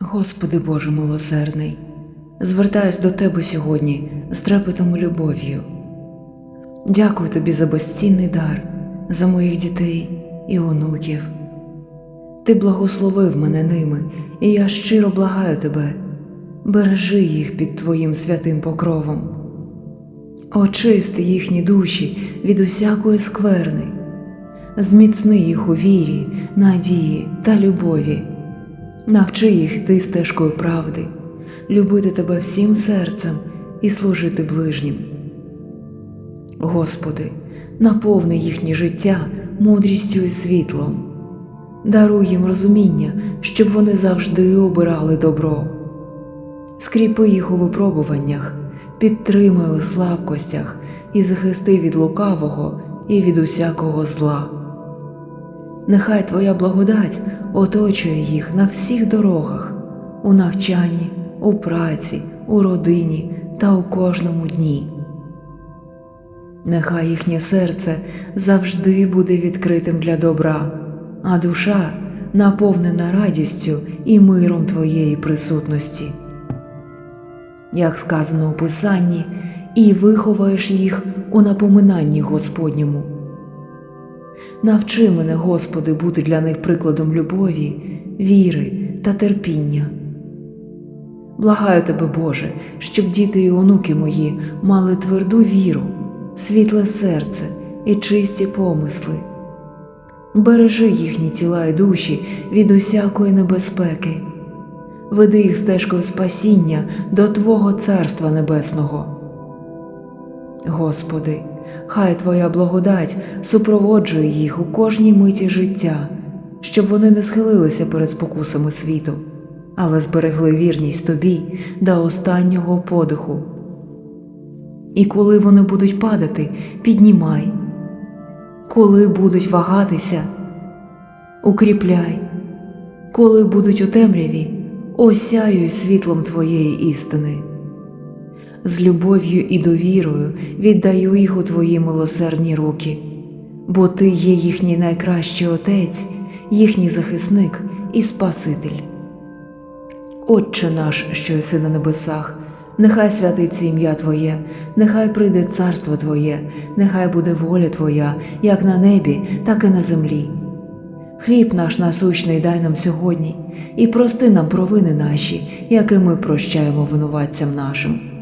Господи Боже милосердний, звертаюсь до Тебе сьогодні з трепетом і любов'ю. Дякую Тобі за безцінний дар, за моїх дітей і онуків. Ти благословив мене ними, і я щиро благаю Тебе, бережи їх під Твоїм святим покровом. Очисти їхні душі від усякої скверни, зміцни їх у вірі, надії та любові. Навчи їх йти стежкою правди, любити тебе всім серцем і служити ближнім. Господи, наповни їхнє життя мудрістю і світлом, даруй їм розуміння, щоб вони завжди обирали добро. Скріпи їх у випробуваннях, підтримай у слабкостях і захисти від лукавого і від усякого зла. Нехай Твоя благодать оточує їх на всіх дорогах, у навчанні, у праці, у родині та у кожному дні. Нехай їхнє серце завжди буде відкритим для добра, а душа наповнена радістю і миром Твоєї присутності. Як сказано у Писанні, і виховаєш їх у напоминанні Господньому. Навчи мене, Господи, бути для них прикладом любові, віри та терпіння. Благаю Тебе, Боже, щоб діти і онуки мої мали тверду віру, світле серце і чисті помисли. Бережи їхні тіла і душі від усякої небезпеки, веди їх стежкою спасіння до Твого Царства Небесного. Господи, хай Твоя благодать супроводжує їх у кожній миті життя, щоб вони не схилилися перед спокусами світу, але зберегли вірність Тобі до останнього подиху. І коли вони будуть падати, піднімай, коли будуть вагатися, укріпляй, коли будуть у темряві, осяюй світлом Твоєї істини з любов'ю і довірою віддаю їх у Твої милосердні руки, бо Ти є їхній найкращий Отець, їхній захисник і Спаситель. Отче наш, що єси на небесах, нехай святиться ім'я Твоє, нехай прийде царство Твоє, нехай буде воля Твоя, як на небі, так і на землі. Хліб наш насущний дай нам сьогодні, і прости нам провини наші, як і ми прощаємо винуватцям нашим,